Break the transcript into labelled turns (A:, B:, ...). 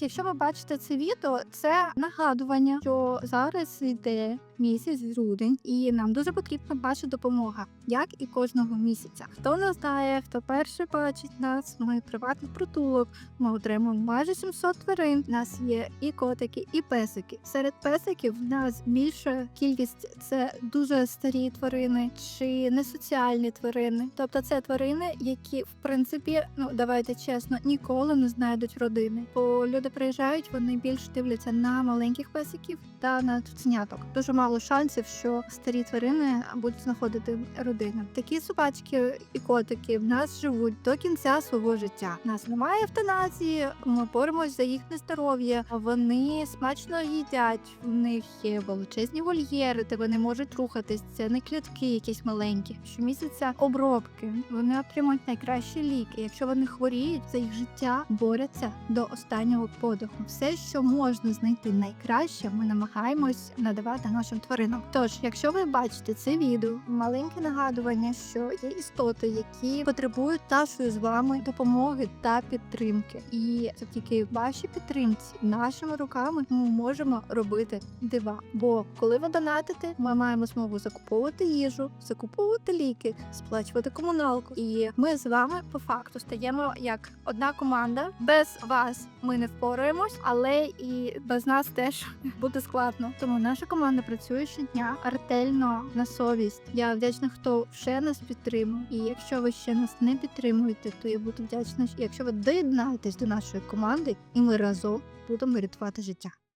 A: Якщо ви бачите це відео, це нагадування, що зараз йде місяць грудень, і нам дуже потрібна ваша допомога, як і кожного місяця. Хто не знає, хто перший бачить нас, ми приватний притулок. Ми отримуємо майже 700 тварин. У нас є і котики, і песики. Серед песиків в нас більша кількість це дуже старі тварини чи несоціальні тварини. Тобто це тварини, які в принципі, ну давайте чесно, ніколи не знайдуть родини. Бо люди приїжджають, вони більше дивляться на маленьких песиків та на цуценяток. Дуже мало шансів, що старі тварини будуть знаходити родини. Такі собачки і котики в нас живуть до кінця свого життя. У нас немає евтаназії, ми боремось за їхнє здоров'я. Вони смачно їдять. В них є величезні вольєри, де вони можуть рухатись. Це не клітки, якісь маленькі. Щомісяця обробки. Вони отримують найкращі ліки. Якщо вони хворіють, за їх життя борються до останнього подиху. Все, що можна знайти найкраще, ми намагаємось надавати нашим тваринам. Тож, якщо ви бачите це відео, маленьке нагадування, що є істоти, які потребують нашої з вами допомоги та підтримки, і завдяки вашій підтримці, нашими руками, ми можемо робити дива. Бо коли ви донатите, ми маємо змогу закуповувати їжу, закуповувати ліки, сплачувати комуналку. І ми з вами по факту стаємо як одна команда. Без вас ми не впораємось, але і без нас теж буде складно. Тому наша команда працює щодня ретельно на совість. Я вдячна, хто ще нас підтримує. І якщо ви ще нас не підтримуєте, то я буду вдячна, якщо ви доєднаєтесь до нашої команди, і ми разом будемо рятувати життя.